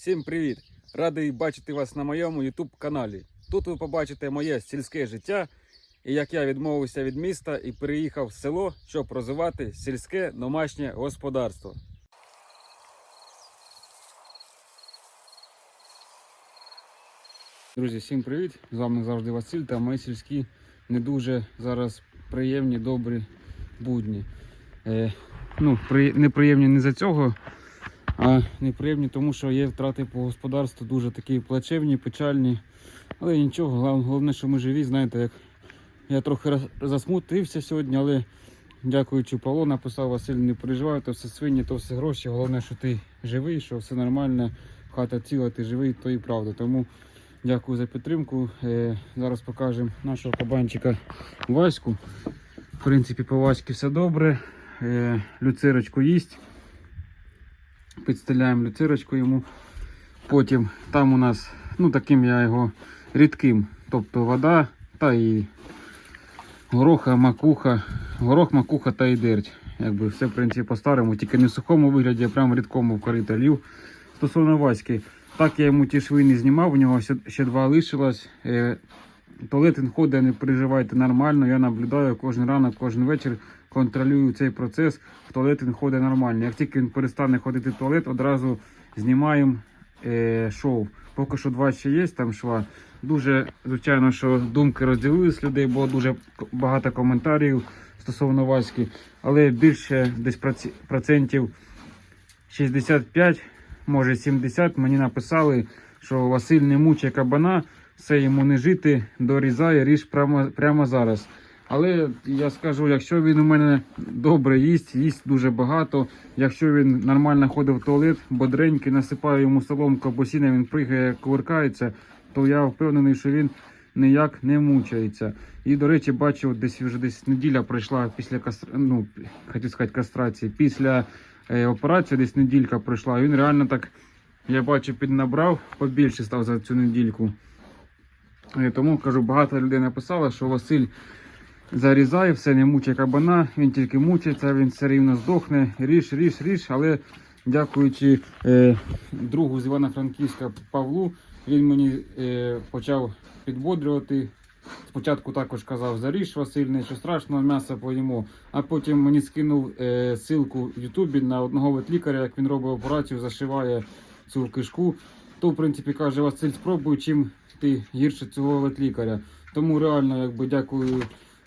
Всім привіт! Радий бачити вас на моєму YouTube каналі. Тут ви побачите моє сільське життя і як я відмовився від міста і переїхав в село, щоб розвивати сільське домашнє господарство. Друзі, всім привіт! З вами завжди Василь та мої сільські не дуже зараз приємні, добрі будні. Е, ну, при, неприємні не за цього, а неприємні, тому що є втрати по господарству дуже такі плачевні, печальні. Але нічого, головне, що ми живі. Знаєте, як я трохи засмутився сьогодні, але дякуючи Павло, написав Василь, не переживай, то все свині, то все гроші. Головне, що ти живий, що все нормально, хата ціла, ти живий, то і правда. Тому дякую за підтримку. Е, зараз покажемо нашого кабанчика Ваську. В принципі, по Васьки все добре. Е, люцирочку їсть. Підстеляємо люцирочку йому. Потім там у нас, ну таким я його рідким, тобто вода та і гороха, макуха, горох, макуха та і дерть. Якби все в принципі по-старому, тільки не в сухому вигляді, а прямо рідкому в корита лів. Стосовно Васьки, так я йому ті шви не знімав, у нього ще, ще два лишилось. Е, туалет він ходить, не переживайте нормально. Я наблюдаю кожен ранок, кожен вечір, контролюю цей процес. В туалет він ходить нормально. Як тільки він перестане ходити в туалет, одразу знімаємо е, шов. Поки що два ще є там шва. Дуже, звичайно, що думки розділились людей, було дуже багато коментарів стосовно Васьки, але більше десь процентів 65, може 70 мені написали, що Василь не мучає кабана, все йому не жити, дорізає, ріж прямо, прямо зараз. Але я скажу, якщо він у мене добре їсть, їсть дуже багато. Якщо він нормально ходить в туалет, бодренький, насипаю йому соломку або сіна, він пригає, кувиркається, то я впевнений, що він ніяк не мучається. І, до речі, бачу, десь вже десь неділя пройшла після кастра... ну, хотів сказати, кастрації. Після е, операції десь неділька пройшла. Він реально так, я бачу, піднабрав, побільше став за цю недільку. Е, Тому кажу, багато людей написало, що Василь зарізає, все не мучає кабана, він тільки мучиться, він все рівно здохне. Ріж, ріж, ріж. Але дякуючи е, другу з Івано-Франківська Павлу, він мені е, почав підбодрювати. Спочатку також казав, заріж Василь, нічого страшного, м'ясо поїмо. А потім мені скинув е, ссылку в Ютубі на одного ветлікаря, як він робить операцію, зашиває цю кишку. То, в принципі, каже, Василь, спробуй, чим ти гірше цього ветлікаря. Тому реально, якби дякую.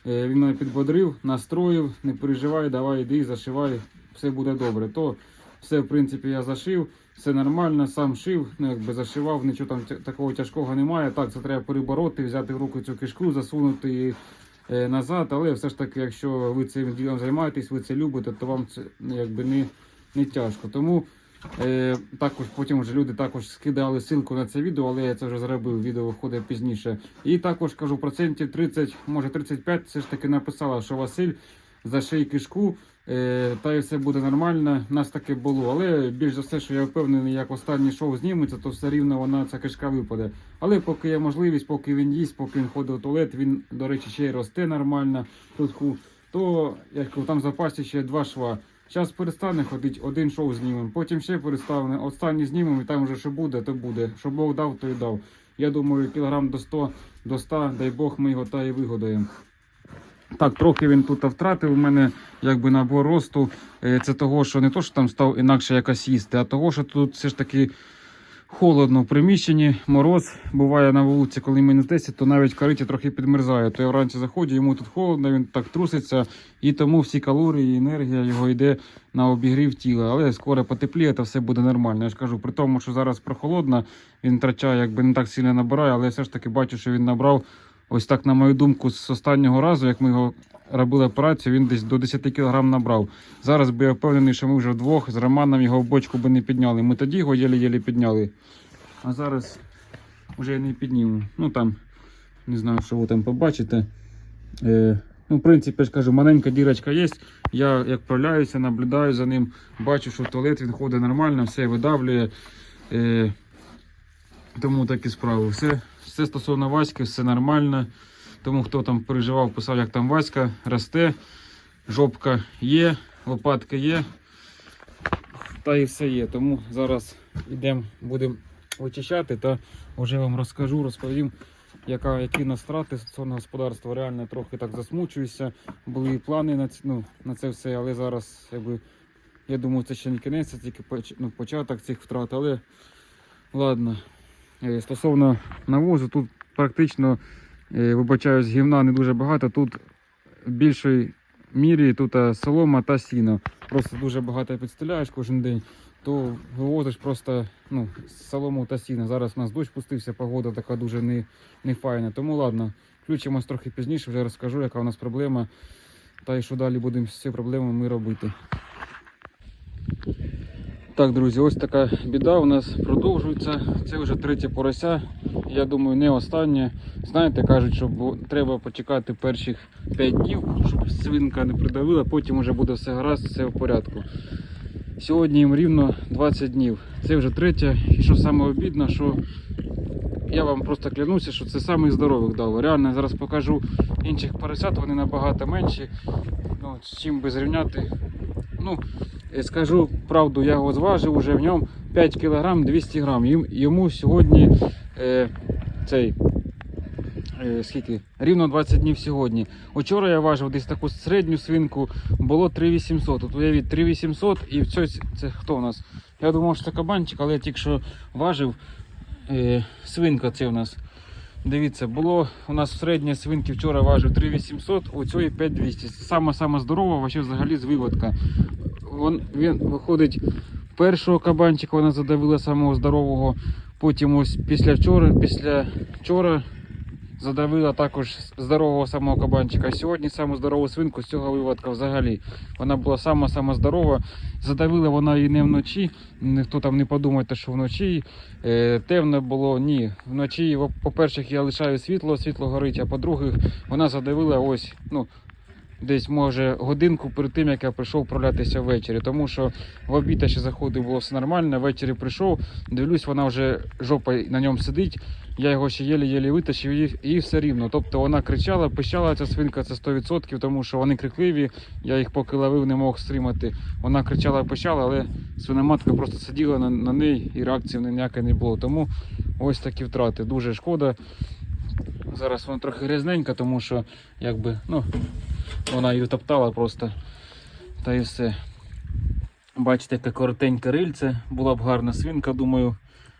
Е, Він мене підбодрив, настроїв, не переживай, давай йди, зашивай, все буде добре. То все, в принципі, я зашив, все нормально, сам шив, ну якби зашивав, нічого там такого тяжкого немає. Так, це треба перебороти, взяти в руку цю кишку, засунути її е, назад. Але все ж таки, якщо ви цим ділом займаєтесь, ви це любите, то вам це ну, якби не, не тяжко. Тому е, також потім вже люди також скидали ссылку на це відео, але я це вже зробив, відео виходить пізніше. І також кажу, процентів 30, може 35, все ж таки написала, що Василь заший кишку, е, та і все буде нормально. Нас таке було. Але більш за все, що я впевнений, як останній шоу зніметься, то все рівно вона ця кишка випаде. Але поки є можливість, поки він їсть, поки він ходить в туалет, він, до речі, ще й росте нормально. Тут то я кажу, там в запасі ще два шва. Зараз перестане ходити, один шоу знімемо, потім ще перестане, останній знімемо, і там вже що буде, то буде. Що Бог дав, то й дав. Я думаю, кілограм до 100, до 100, дай Бог, ми його та і вигодаємо. Так, трохи він тут втратив у мене якби набор росту. Е, Це того, що не то, що там став інакше якось їсти, а того, що тут все ж таки холодно в приміщенні, мороз. Буває на вулиці, коли мінус 10, то навіть кориті трохи підмерзає. То я вранці заходжу, йому тут холодно, він так труситься, і тому всі калорії, енергія його йде на обігрів тіла. Але скоро потепліє, то все буде нормально. Я ж кажу, при тому, що зараз прохолодно, він втрачає, якби не так сильно набирає, але я все ж таки бачу, що він набрав. Ось так, на мою думку, з останнього разу, як ми його робили операцію, він десь до 10 кг набрав. Зараз би я впевнений, що ми вже вдвох з Романом його в бочку би не підняли. Ми тоді його єлі-єлі підняли. А зараз вже не підніму. Ну там, не знаю, що ви там побачите. Е, ну, в принципі, я ж кажу, маленька дірочка є. Я як вправляюся, наблюдаю за ним, бачу, що в туалет він ходить нормально, все видавлює. Е, тому такі справи. Все, все стосовно Васьки, все нормально. Тому хто там переживав, писав, як там Васька росте, жопка є, лопатка є. Та і все є. Тому зараз йдемо, будемо вичищати, то вже вам розкажу, розповім, яка, які нас страти стосовно господарства. Реально трохи так засмучуюся. Були і плани на, ну, на це все, але зараз якби, я думаю, це ще не кінець, це тільки ну, початок цих втрат. Але ладно. Е, Стосовно навозу, тут практично, вибачаюсь, гівна не дуже багато. Тут в більшій мірі тут е, солома та сіно. Просто дуже багато підстріляєш кожен день, то вивозиш просто ну, солому та сіно. Зараз у нас дощ пустився, погода така дуже не, не файна. Тому ладно, включимось трохи пізніше, вже розкажу, яка у нас проблема. Та і що далі будемо з цією проблемою ми робити. Так, друзі, ось така біда у нас продовжується. Це вже третє порося. Я думаю, не останнє. Знаєте, кажуть, що треба почекати перших 5 днів, щоб свинка не придавила, потім вже буде все гаразд, все в порядку. Сьогодні їм рівно 20 днів. Це вже третє. І що саме обідно, що я вам просто клянуся, що це самий здорових дав. Реально зараз покажу інших поросят, вони набагато менші. Ну, з чим би зрівняти. Ну, Скажу правду, я його зважив, уже в ньому 5 кг 200 грам. Йому сьогодні е, цей, е, скільки? Рівно 20 днів сьогодні. Вчора я важив десь таку середню свинку, було 3800. От уявіть, 3800 і в цьому, це хто у нас? Я думав, що це кабанчик, але я тільки що важив. Е, свинка це у нас. Дивіться, було у нас середня свинки вчора важив 3800, у цієї 5200. Сама сама здорова, взагалі з виводка. Він, він виходить першого кабанчика, вона задавила самого здорового. Потім ось після вчора, після вчора задавила також здорового самого кабанчика. Сьогодні саму здорову свинку з цього виводка взагалі. Вона була сама сама здорова. Задавила вона її не вночі. Ніхто там не подумайте, що вночі е, темно було. Ні. Вночі, по-перше, я лишаю світло, світло горить, а по-друге, вона задавила ось, ну, десь може годинку перед тим, як я прийшов проявлятися ввечері. Тому що в обід ще заходив, було все нормально. Ввечері прийшов, дивлюсь, вона вже жопа на ньому сидить. Я його ще єлі-єлі витащив і, і все рівно. Тобто вона кричала, пищала ця свинка, це 100%, тому що вони крикливі. Я їх поки ловив, не мог стримати. Вона кричала, пищала, але свиноматка просто сиділа на, на неї і реакції ніякої не було. Тому ось такі втрати. Дуже шкода. Зараз вона трохи грязненька, тому що якби, ну, вона її топтала просто. Та і все. Бачите, яке коротеньке рильце. Була б гарна свинка, думаю,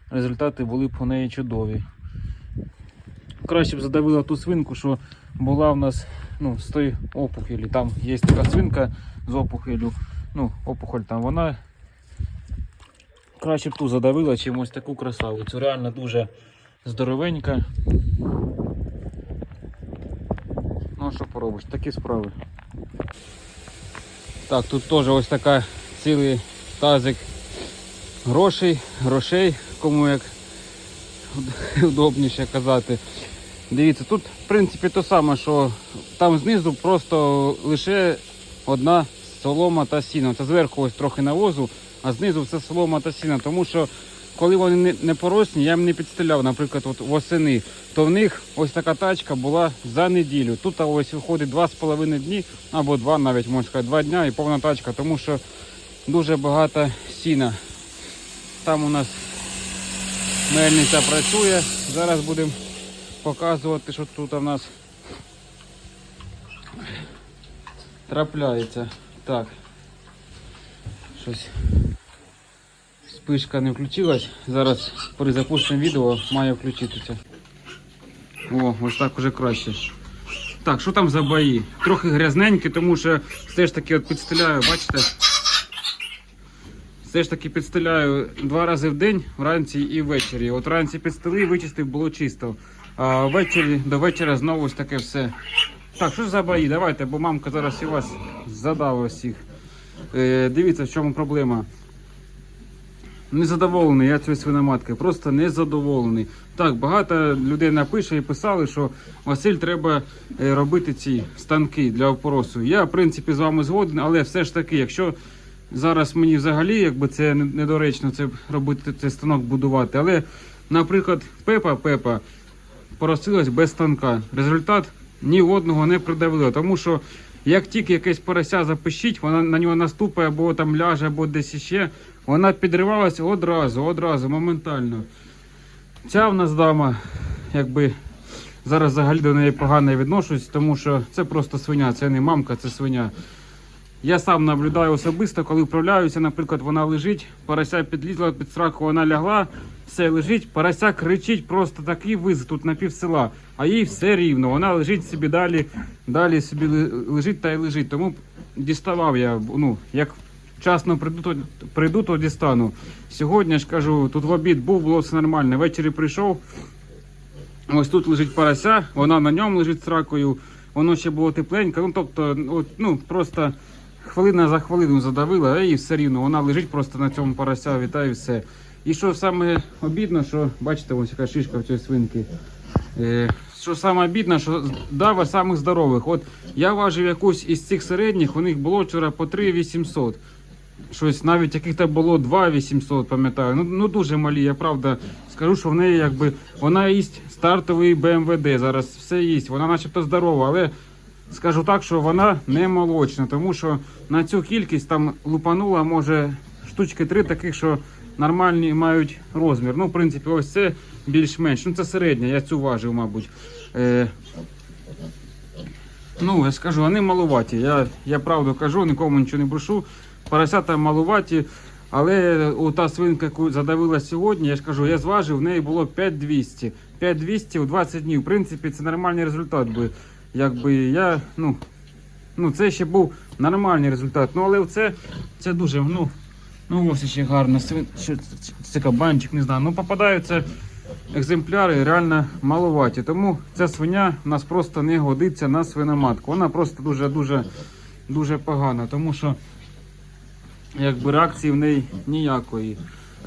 результати були б у неї чудові. Краще б задавила ту свинку, що була в нас ну, з тої опухолі. Там є така свинка з опухолю. Ну, опухоль там вона. Краще б ту задавила, чим ось таку красавицю. Реально дуже здоровенька. Що поробиш, такі справи. Так, тут теж ось така цілий тазик грошей, грошей, кому як удобніше казати. Дивіться, тут в принципі те саме, що там знизу просто лише одна солома та сіно. Це зверху ось трохи навозу, а знизу все солома та сіно. Тому що коли вони не, поросні, я їм не підстріляв, наприклад, от восени, то в них ось така тачка була за неділю. Тут ось виходить 2,5 дні, або 2 навіть можна сказати, 2 дня і повна тачка, тому що дуже багато сіна. Там у нас мельниця працює. Зараз будемо показувати, що тут у нас трапляється. Так. Щось. Спишка не включилась. Зараз при запущеному відео має включитися. О, ось так уже краще. Так, що там за бої? Трохи грязненькі, тому що все ж таки от підстеляю, бачите? Все ж таки підстеляю два рази в день, вранці і ввечері. От вранці підстелив, вичистив, було чисто. А ввечері до вечора знову ось таке все. Так, що ж за бої? Давайте, бо мамка зараз і вас задала всіх. Е, дивіться, в чому проблема. Незадоволений я цією свиноматкою, просто незадоволений. Так, багато людей напише і писали, що Василь треба е, робити ці станки для опоросу. Я, в принципі, з вами згоден, але все ж таки, якщо зараз мені взагалі якби це недоречно це робити, цей станок будувати. Але, наприклад, Пепа Пепа поросилась без станка. Результат ні одного не придавило, тому що як тільки якесь порося запищить, вона на нього наступає або там ляже, або десь іще. Вона підривалася одразу, одразу, моментально. Ця в нас дама, якби зараз взагалі до неї погано відношусь, тому що це просто свиня, це не мамка, це свиня. Я сам наблюдаю особисто, коли вправляюся, наприклад, вона лежить, порося підлізла під сраку, вона лягла, все лежить, порося кричить, просто такий виз тут на пів села, а їй все рівно. Вона лежить собі далі, далі собі лежить та й лежить. Тому діставав я, ну, як вчасно прийду, прийду, то дістану. Сьогодні ж кажу, тут в обід був, було все нормально. Ввечері прийшов. Ось тут лежить порося, вона на ньому лежить з ракою, воно ще було тепленько. Ну тобто, от, ну просто хвилина за хвилину задавила, і все рівно вона лежить просто на цьому поросяві та і все. І що саме обідно, що бачите, ось яка шишка в цій свинки. Е, що саме обідно, що дава самих здорових. От я важив якусь із цих середніх, у них було вчора по 3800. Щось навіть яких-то було 2800, пам'ятаю. Ну, ну дуже малі, я правда скажу, що в неї якби вона їсть стартовий БМВД. Зараз все їсть. Вона начебто здорова, але скажу так, що вона не молочна, тому що на цю кількість там лупанула, може, штучки три таких, що нормальні мають розмір. Ну, в принципі, ось це більш-менш. Ну, це середня, я цю важив, мабуть. Е, Ну, я скажу, вони малуваті. Я, я правду кажу, нікому нічого не брешу. Поросята малуваті, але у та свинка, яку задавила сьогодні, я ж кажу, я зважив, в неї було 5200. 5200 у 20 днів. В принципі, це нормальний результат би. Якби я, ну, ну це ще був нормальний результат. Ну, але це, це дуже, ну, ну ось ще гарно. Свин, що, це, кабанчик, не знаю. Ну, попадаються екземпляри реально маловаті. Тому ця свиня в нас просто не годиться на свиноматку. Вона просто дуже дуже дуже погана, тому що якби реакції в неї ніякої.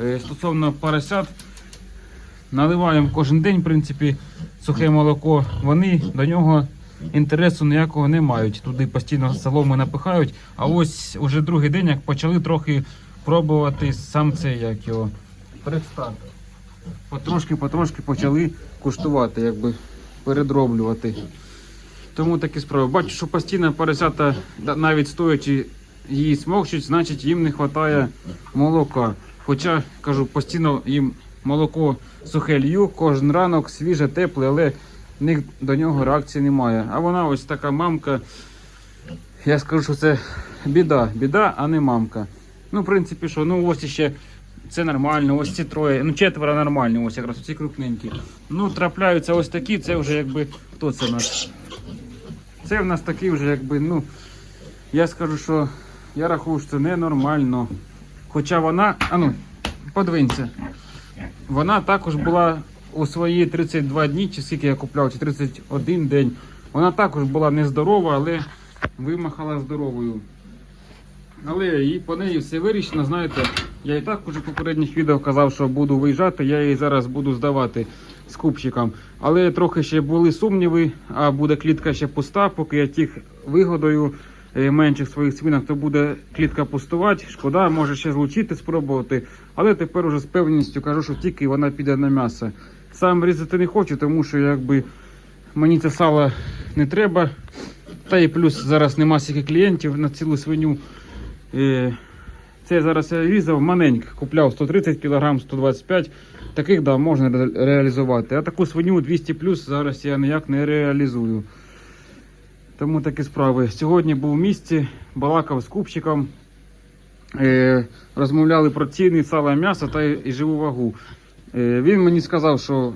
Е, Стосовно поросят, наливаємо кожен день, в принципі, сухе молоко. Вони до нього інтересу ніякого не мають. Туди постійно соломи напихають. А ось уже другий день, як почали трохи пробувати сам цей як його предстарт потрошки-потрошки почали куштувати, якби передроблювати. Тому такі справи. Бачу, що постійно поросята, навіть стоячи її смокчуть, значить їм не вистачає молока. Хоча, кажу, постійно їм молоко сухе лью, кожен ранок свіже, тепле, але в них до нього реакції немає. А вона ось така мамка. Я скажу, що це біда, біда, а не мамка. Ну, в принципі, що, ну ось ще це нормально, ось ці троє. Ну, четверо нормальні, ось якраз ці крупненькі. Ну, трапляються ось такі, це вже якби. Хто це у нас? Це в нас такі вже якби, ну. Я скажу, що я рахую, що це ненормально. Хоча вона. А ну. Вона також була у свої 32 дні, чи скільки я купляв, чи 31 день. Вона також була нездорова, але вимахала здоровою. Але і по неї все вирішено, знаєте, я і так уже в попередніх відео казав, що буду виїжджати, я її зараз буду здавати з купчиком. Але трохи ще були сумніви, а буде клітка ще пуста, поки я тих вигодою менших своїх свинок, то буде клітка пустувати. Шкода, може ще злучити, спробувати. Але тепер уже з певністю кажу, що тільки вона піде на м'ясо. Сам різати не хочу, тому що якби мені це сало не треба. Та і плюс зараз нема стільки клієнтів на цілу свиню. Е, Це зараз я різав маленьких, купляв 130 кг, 125 Таких да, можна ре- реалізувати. А таку свиню 200 плюс зараз я ніяк не реалізую. Тому такі справи. Сьогодні був в місті, балакав з купчиком. Е, розмовляли про ціни, сало, м'ясо та і, живу вагу. Е, він мені сказав, що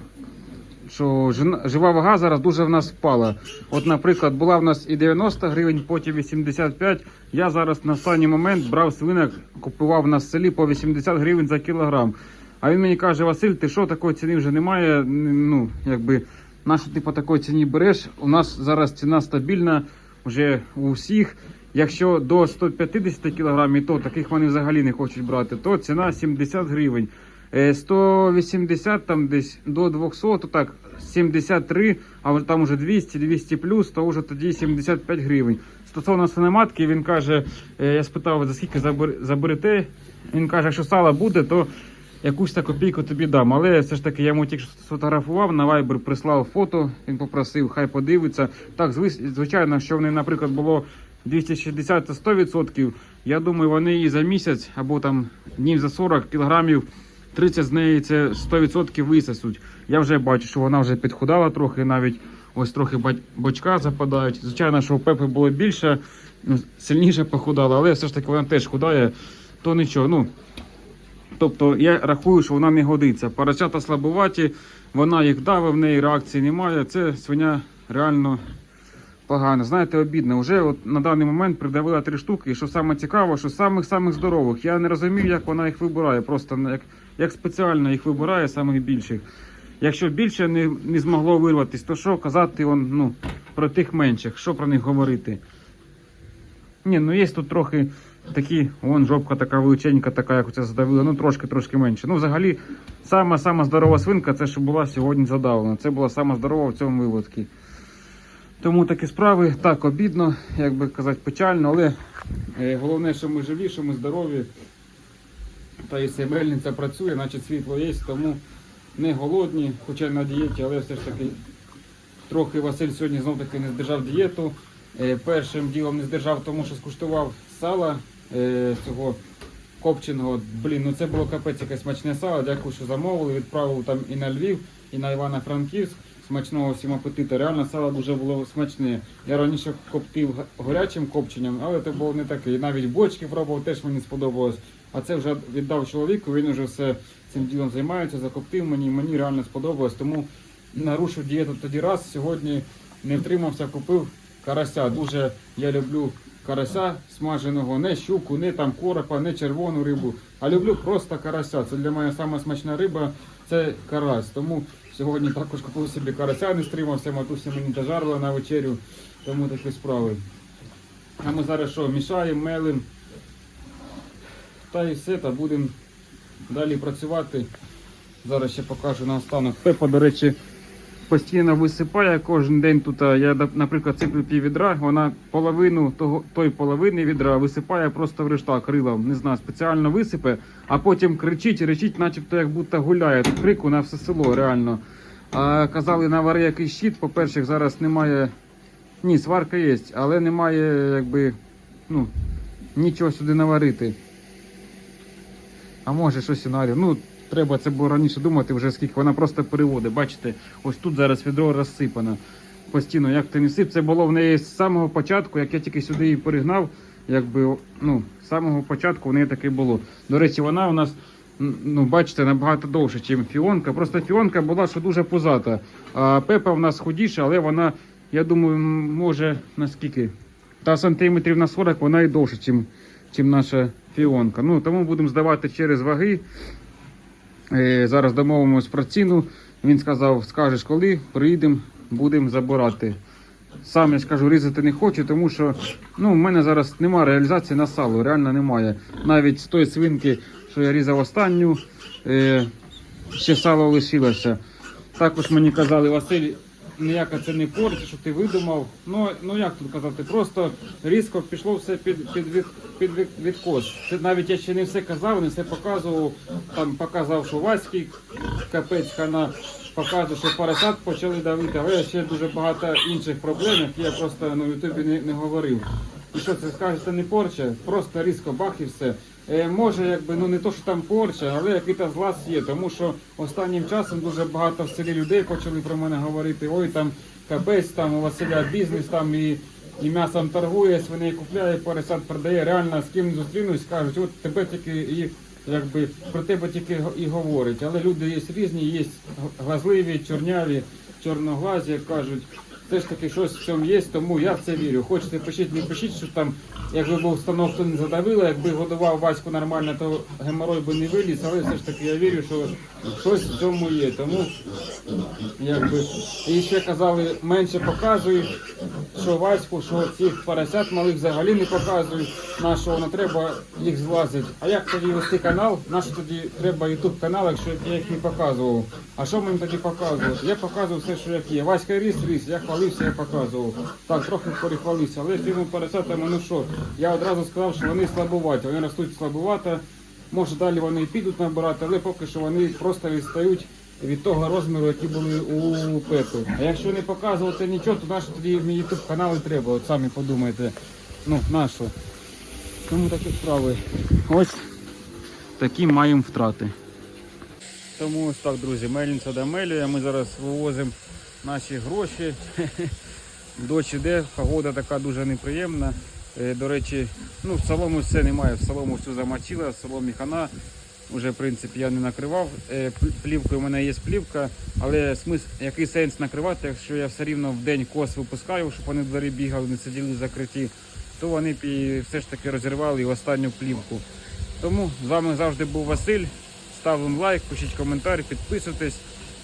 що жива вага зараз дуже в нас впала. От, наприклад, була в нас і 90 гривень, потім 85. Я зараз на останній момент брав свинок, купував на селі по 80 гривень за кілограм. А він мені каже: Василь, ти що такої ціни вже немає? Ну, якби на що ти по такої ціні береш? У нас зараз ціна стабільна вже у всіх. Якщо до 150 кг, то таких вони взагалі не хочуть брати, то ціна 70 гривень. Е, 180 там десь до 200, то так 73, а там уже 200, 200 плюс, то вже тоді 75 гривень. Стосовно свиноматки, він каже, е, я спитав, за скільки заберете. Він каже, якщо сало буде, то якусь та копійку тобі дам. Але все ж таки я йому тільки сфотографував, на Viber прислав фото, він попросив, хай подивиться. Так, звичайно, що в неї, наприклад, було 260-100%. Я думаю, вони і за місяць або там днів за 40 кілограмів 30 з неї це 100% висосуть. Я вже бачу, що вона вже підхудала трохи, навіть ось трохи бочка западають. Звичайно, що у Пепи було більше, сильніше похудала, але все ж таки вона теж худає, то нічого. Ну, Тобто я рахую, що вона не годиться. Поросята слабуваті, вона їх давить, в неї реакції немає. Це свиня реально погана. Знаєте, обідно. Вже от на даний момент придавила три штуки. І що саме цікаво, що самих самих здорових. Я не розумів, як вона їх вибирає. Просто як, як спеціально їх вибирає самих більших. Якщо більше не, не змогло вирватися, то що казати он, ну, про тих менших, що про них говорити? Ні, ну є тут трохи такі, вон жопка така величенька, така, як оце задавила, ну трошки трошки менше. Ну, взагалі, сама сама здорова свинка, це що була сьогодні задавлена. Це була сама здорова в цьому виводку. Тому такі справи так обідно, як би казати, печально, але е, головне, що ми живі, що ми здорові. Та і ця мельниця працює, значить світло є, тому не голодні, хоча й на дієті, але все ж таки трохи Василь сьогодні знов таки не здержав дієту. Е, Першим ділом не здержав, тому що скуштував сала е, цього копченого. Блін, ну це було капець якесь смачне сало. Дякую, що замовили. Відправив там і на Львів, і на Івано-Франківськ. Смачного всім апетиту. Реально сало дуже було смачне. Я раніше коптив гарячим копченням, але це було не таке. І навіть бочки пробував, теж мені сподобалось. А це вже віддав чоловіку, він вже все цим ділом займається, закоптив мені, мені реально сподобалось. Тому нарушив дієту тоді раз. Сьогодні не втримався, купив карася. Дуже я люблю карася смаженого, не щуку, не там коропа, не червону рибу. А люблю просто карася. Це для мене сама смачна риба, це карась. Тому сьогодні також купив собі карася, не стримався, матуся мені дожарила на вечерю. Тому такі справи. А ми зараз що, мішаємо, мелимо. Та і все, та будемо далі працювати. Зараз ще покажу наостанок. Пепа, до речі, постійно висипає кожен день тут. Я, наприклад, сиплю пів відра, вона половину того, той половини відра висипає просто в решта крилом. Не знаю, спеціально висипе, а потім кричить речить, начебто як будто гуляє. Тут крику на все село, реально. А казали, навари якийсь щит. По-перше, зараз немає. Ні, сварка є, але немає, якби, ну, нічого сюди наварити. А може щось і наварю. Ну, треба це було раніше думати, вже скільки вона просто переводить. Бачите, ось тут зараз відро розсипано. Постійно, як ти не сип, це було в неї з самого початку, як я тільки сюди її перегнав, якби, ну, з самого початку в неї таке було. До речі, вона у нас, ну, бачите, набагато довше, ніж фіонка. Просто фіонка була, що дуже пузата. А пепа в нас худіша, але вона, я думаю, може наскільки? Та сантиметрів на 40 вона і довше, ніж наша фіонка. Ну, тому будемо здавати через ваги. Е, зараз домовимось про ціну. Він сказав, скажеш коли, приїдемо, будемо забирати. Сам я ж кажу, різати не хочу, тому що ну, в мене зараз немає реалізації на сало, реально немає. Навіть з тої свинки, що я різав останню, е, ще сало лишилося. Також мені казали, Василь, ніяка це не порча, що ти видумав. Ну, ну як тут казати, просто різко пішло все під, під, від, під від- відкос. Це навіть я ще не все казав, не все показував. Там показав, що Васький капець хана показував, що поросят почали давити, але ще дуже багато інших проблем, які я просто на Ютубі не, не говорив. І що це скажете, не порча, просто різко бах і все. Е, може, якби ну не то, що там порча, але який-то злаз є, тому що останнім часом дуже багато в селі людей почали про мене говорити. Ой, там капець, там у Василя бізнес там і, і м'ясом торгує, свиней купляє, поросят продає. Реально з ким зустрінусь, кажуть, от тебе тільки і якби про тебе тільки і говорять. Але люди є різні, є глазливі, чорняві, чорноглазі, кажуть. Все ж таки щось в цьому є, тому я в це вірю. Хочете пишіть, не пишіть, що там, якби був станок, не задавило, якби годував Ваську нормально, то геморой би не виліз, але все ж таки я вірю, що щось в цьому є. Тому якби і ще казали, менше показують, що Ваську, що цих поросят малих взагалі не показують, на що воно треба їх злазить. А як тоді вести канал? На що тоді треба ютуб канал, якщо я їх не показував? А що мені тоді показувати? Я показував все, що як є. Васька ріс, ріс, я хвалився, я показував. Так, трохи перехвалився, але цими поросятами, ну що, я одразу сказав, що вони слабуваті, вони ростуть слабувато. Може далі вони і підуть набирати, але поки що вони просто відстають від того розміру, які були у пету. А якщо не показувати нічого, то наш тоді мій ютуб канал і треба, от самі подумайте. Ну, нашу. Тому такі справи. Ось такі маємо втрати. Тому ось так, друзі, мельниця до мелює. Ми зараз вивозимо наші гроші. Дощ іде, погода така дуже неприємна. Е, До речі, ну в солому все немає, в солому все замочило, в соломі хана. Уже в принципі я не накривав. Е, Плівкою у мене є плівка, але смисл, який сенс накривати, якщо я все рівно в день кос випускаю, щоб вони в двері бігали, не сиділи закриті, то вони б і все ж таки розірвали останню плівку. Тому з вами завжди був Василь. Ставимо лайк, пишіть коментар, підписуйтесь.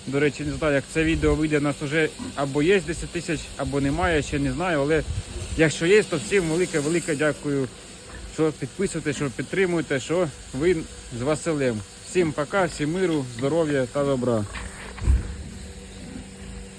До речі, не знаю, як це відео вийде, у нас вже або є 10 тисяч, або немає, ще не знаю. Але якщо є, то всім велике-велике дякую, що підписуєте, що підтримуєте, що ви з Василем. Всім пока, всім миру, здоров'я та добра.